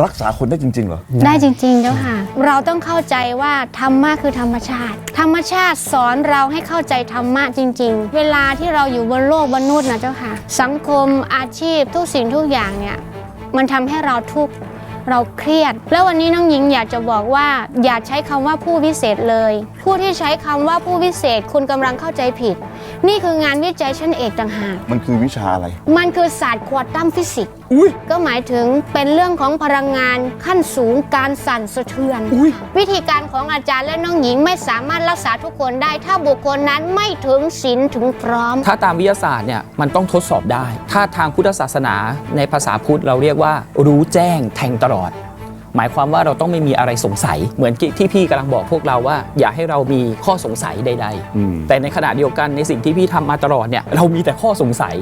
รักษาคนได้จริง ๆ เหรอ ได้จริง ๆ เจ้าค่ะ เราต้องเข้าใจว่าธรรมะคือธรรมชาติ ธรรมชาติสอนเราให้เข้าใจธรรมะจริง ๆ เวลาที่เราอยู่บนโลกบนนุษย์นะเจ้าค่ะ สังคมอาชีพทุกสิ่งทุกอย่างเนี่ย มันทำให้เราทุกข์เราเครียด แล้ววันนี้น้องหญิงอยากจะบอกว่า อย่าใช้คำว่าผู้วิเศษเลย ผู้ที่ใช้คำว่าผู้วิเศษคุณกำลังเข้าใจผิด นี่คืองานวิจัยชั้นเอกต่างหาก มันคือวิชาอะไร มันคือศาสตร์ควอนตัมฟิสิกส์อุ้ย ก็หมายถึงเป็นเรื่องของพลังงานขั้นสูงการสั่นสะเทือน อุ๊ยวิธีการของอาจารย์และน้องหญิงไม่สามารถรักษาทุกคนได้ ถ้าบุคคลนั้นไม่ถึงศีลถึงพร้อม ถ้าตามวิทยาศาสตร์เนี่ยมันต้องทดสอบได้ ถ้าทางพุทธศาสนาในภาษาพุทธเราเรียกว่า รู้แจ้งแทงตลอด หมายความว่าเราต้องไม่มีอะไรสงสัย เหมือนที่พี่กำลังบอกพวกเราว่า อย่าให้เรามีข้อสงสัยใดอืมๆแต่ในขณะเดียวกันในสิ่งที่พี่ทำมาตลอดเนี่ยเรามีแต่ข้อสงสัย